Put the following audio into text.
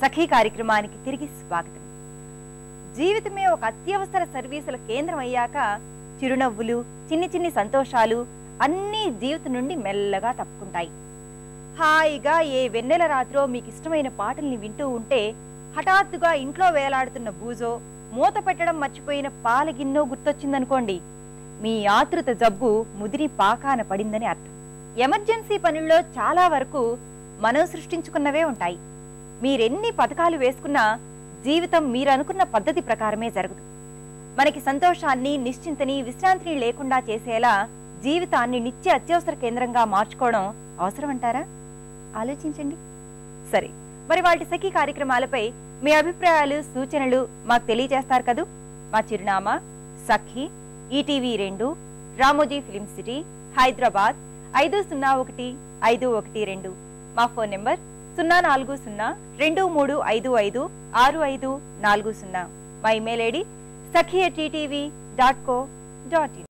సఖీ కార్యక్రమానికి తిరిగి స్వాగతం. జీవితమే ఒక అత్యవసర సర్వీసుల కేంద్రం అయ్యాక చిరునవ్వులు చిన్ని చిన్ని సంతోషాలు అన్నీ జీవితం నుండి మెల్లగా తప్పుకుంటాయి. హాయిగా ఏ వెన్నెల రాత్రో మీకు ఇష్టమైన పాటల్ని వింటూ ఉంటే హఠాత్తుగా ఇంట్లో వేలాడుతున్న బూజో మూత పెట్టడం మర్చిపోయిన పాలగిన్నో గుర్తొచ్చిందనుకోండి. మీ ఆతృత జబ్బు ముదిరి పాకాన పడిందని అర్థం. ఎమర్జెన్సీ పనుల్లో చాలా వరకు మనం సృష్టించుకున్నవే ఉంటాయి. మీరెన్ని పథకాలు వేసుకున్నా జీవితం మీరనుకున్న పద్ధతి ప్రకారమే జరగదు మనకి సంతోషాన్ని నిశ్చింతని విశ్రాంతిని లేకుండా చేసేలా జీవితాన్ని నిత్య అత్యవసర కేంద్రంగా మార్చుకోవడం అవసరం అంటారా ఆలోచించండి. సరే మరి వాటి సఖీ కార్యక్రమాలపై మీ అభిప్రాయాలు సూచనలు మాకు తెలియజేస్తారు కదూ? మా చిరునామా సఖీ ఈటీవీ రెండు రామోజీ ఫిలిం సిటీ హైదరాబాద్ ఐదు సున్నా ఒకటి ఐదు ఒకటి రెండు. మా ఫోన్ నెంబర్ సున్నా నాలుగు సున్నా రెండు మూడు ఐదు ఐదు ఆరు ఐదు నాలుగు సున్నా. మా email ID Sakhiya TTV dot co dot in.